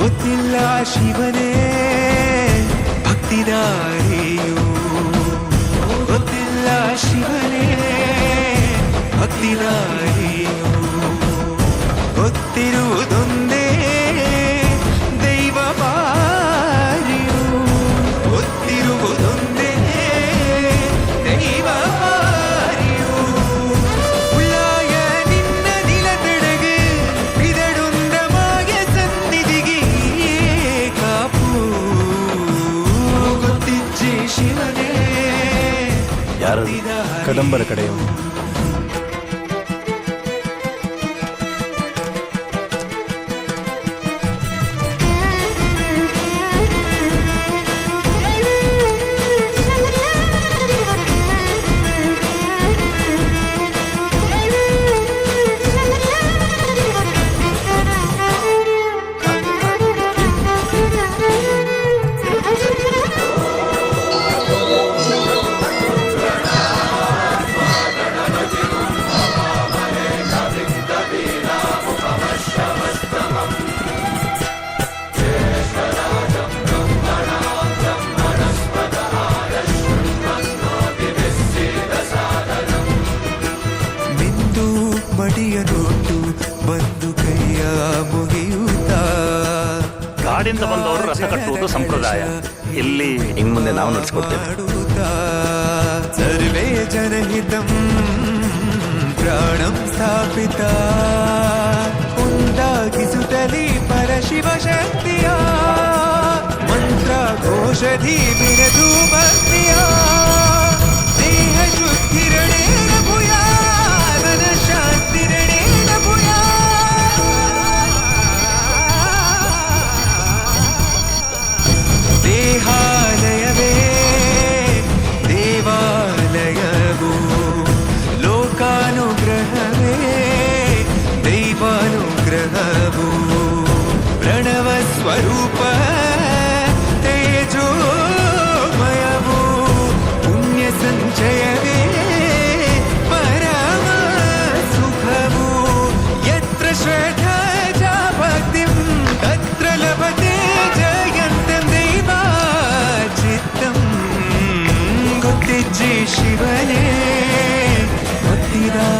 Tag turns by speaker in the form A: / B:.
A: ഒന്നില്ല ശിവനെ ഭക്തിദാരിയോ ഒന്നില്ല ശിവനെ
B: ಯಾರದು
C: ಕದಂಬರ ಕಡೆಯವರು
A: ನೋಟು ಬಂದು ಕೈಯ ಮುಗಿಯುತ್ತ?
B: ಕಾಡಿಂದ ಬಂದವರು ರಸ ಕಟ್ಟುವುದು ಸಂಪ್ರದಾಯ. ಇಲ್ಲಿ
C: ಇನ್ ಮುಂದೆ ನಾವು ನಡೆಸ್ಕೊಡ್ತೇವೆ.
A: ಸರ್ವೇ ಜನಹಿತಂ ಪ್ರಾಣಂ ಸ್ಥಾಪಿತ? ಉಂಟಾಗಿಸುತ್ತಲಿ ಪರಶಿವ ಶಕ್ತಿಯ ಮಂತ್ರ ಘೋಷಧಿ ಬಿರದು ಭಕ್ತಿಯ? ದೇಹಾಲಯವೇ ದೇವಾಲಯವು ಲೋಕಾನುಗ್ರಹವೇ ದೈವಾನುಗ್ರಹವು ಪ್ರಣವ ಸ್ವರೂಪ ജയ ശിവനെ. ഭക്തിരാ